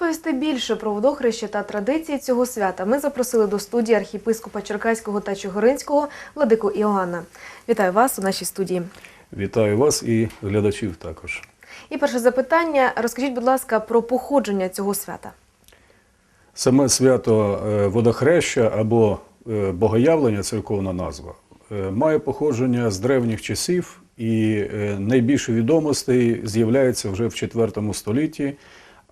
розповісти більше про водохреще та традиції цього свята, ми запросили до студії архіпископа Черкаського та Чигиринського владику Іоанна. Вітаю вас у нашій студії. Вітаю вас і глядачів також. І перше запитання: розкажіть, будь ласка, про походження цього свята. Саме свято е, водохреща або е, богоявлення, церковна назва, е, має походження з древніх часів і найбільше відомостей з'являється вже в IV столітті.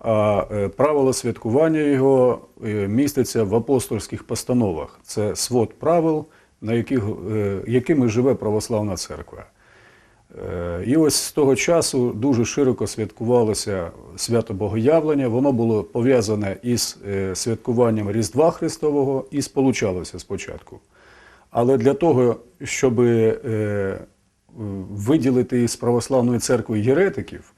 А е, правила святкування його е, містяться в апостольських постановах. Це свод правил, на яких, е, якими живе православна церква. І ось з того часу дуже широко святкувалося свято Богоявлення. Воно було пов'язане із святкуванням Різдва Христового і сполучалося спочатку. Але для того, щоб виділити із православної церкви єретиків,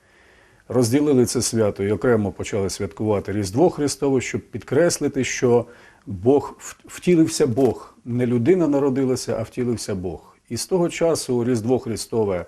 розділили це свято і окремо почали святкувати Різдво Христове, щоб підкреслити, що Бог втілився Бог, не людина народилася, а втілився Бог. І з того часу Різдво Христове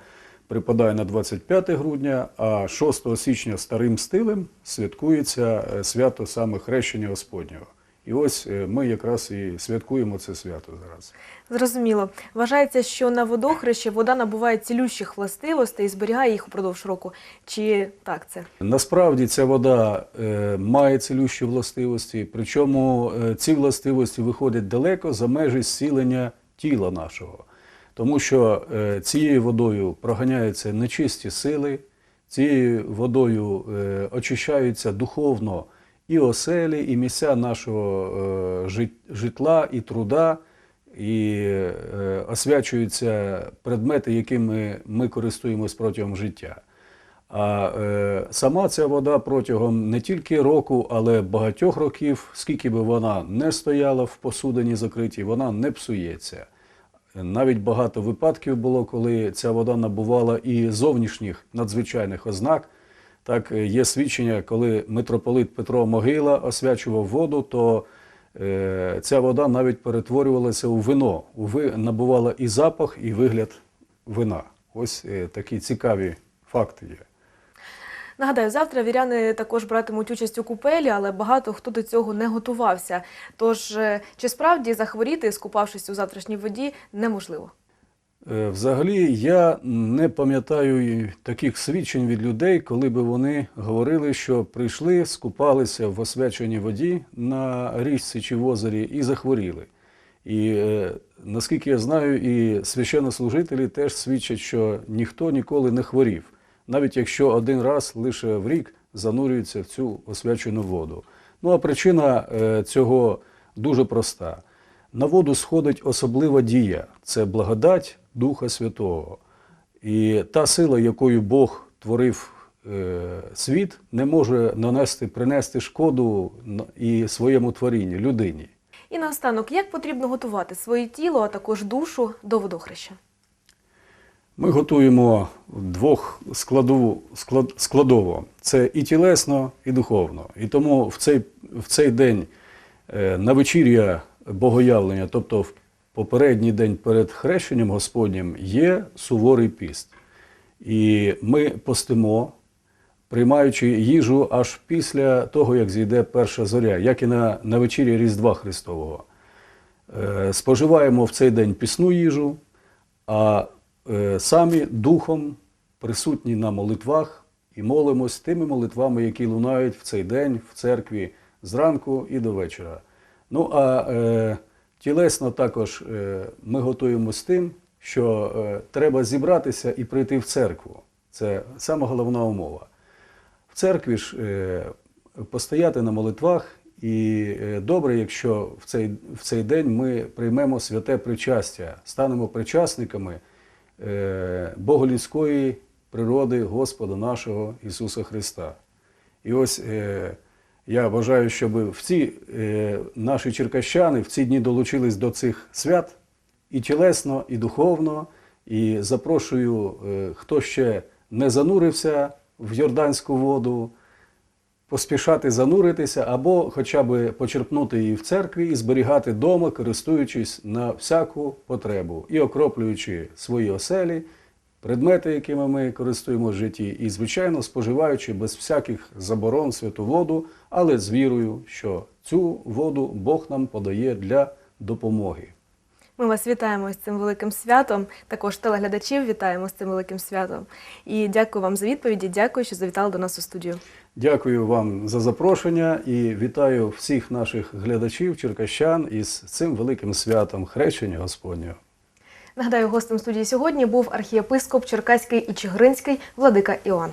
припадає на 25 грудня, а 6 січня старим стилем святкується е, свято саме Хрещення Господнього. І ось е, ми якраз і святкуємо це свято зараз. Зрозуміло. Вважається, що на водохрещі вода набуває цілющих властивостей і зберігає їх упродовж року. Чи так це? Насправді ця вода е, має цілющі властивості, причому е, ці властивості виходять далеко за межі зцілення тіла нашого. Тому що цією водою проганяються нечисті сили, цією водою очищаються духовно і оселі, і місця нашого е, житла і труда, і е, освячуються предмети, якими ми користуємось протягом життя. А е, сама ця вода протягом не тільки року, але багатьох років, скільки би вона не стояла в посудині закритій, вона не псується. Навіть багато випадків було, коли ця вода набувала і зовнішніх надзвичайних ознак. Так, е, є свідчення, коли митрополит Петро Могила освячував воду, то е, ця вода навіть перетворювалася у вино, у ви- набувала і запах, і вигляд вина. Ось е, такі цікаві факти є. Нагадаю, завтра віряни також братимуть участь у купелі, але багато хто до цього не готувався. Тож, е, чи справді захворіти, скупавшись у завтрашній воді, неможливо? Е, Взагалі, я не пам'ятаю таких свідчень від людей, коли би вони говорили, що прийшли, скупалися в освяченій воді на річці чи в озері і захворіли. І е, наскільки я знаю, і священнослужителі теж свідчать, що ніхто ніколи не хворів, навіть якщо один раз лише в рік занурюється в цю освячену воду. Ну а причина е, цього дуже проста. На воду сходить особлива дія це благодать Духа Святого. І та сила, якою Бог творив е, світ, не може нанести, принести шкоду і своєму творінню, людині. І наостанок, як потрібно готувати своє тіло, а також душу до водохреща? Ми готуємо двох складово, склад, складово. Це і тілесно, і духовно. І тому в цей, в цей день е, на вечір'я богоявлення, тобто в попередній день перед хрещенням Господнім, є суворий піст. І ми постимо, приймаючи їжу аж після того, як зійде перша зоря, як і на, на вечір'я Різдва Христового. Е, Споживаємо в цей день пісну їжу, а е, самі духом присутні на молитвах і молимось тими молитвами, які лунають в цей день в церкві зранку і до вечора. Ну а е, тілесно також е, ми готуємось тим, що е, треба зібратися і прийти в церкву. Це сама головна умова. В церкві ж е, постояти на молитвах, і е, добре, якщо в цей, в цей день ми приймемо святе причастя, станемо причасниками е, боголюдської природи Господа нашого Ісуса Христа. І ось е, я бажаю, щоб всі е, наші черкащани в ці дні долучились до цих свят і тілесно, і духовно. І запрошую, е, хто ще не занурився в Йорданську воду, поспішати зануритися або хоча б почерпнути її в церкві і зберігати вдома, користуючись на всяку потребу і окроплюючи свої оселі предмети, якими ми користуємося в житті, і, звичайно, споживаючи без всяких заборон святу воду, але з вірою, що цю воду Бог нам подає для допомоги. Ми вас вітаємо з цим великим святом. Також телеглядачів вітаємо з цим великим святом. І дякую вам за відповіді. Дякую, що завітали до нас у студію. Дякую вам за запрошення і вітаю всіх наших глядачів, черкащан із цим великим святом Хрещення Господнього. Нагадаю, гостем студії сьогодні був архієпископ Черкаський і Чигиринський Владика Іоанн.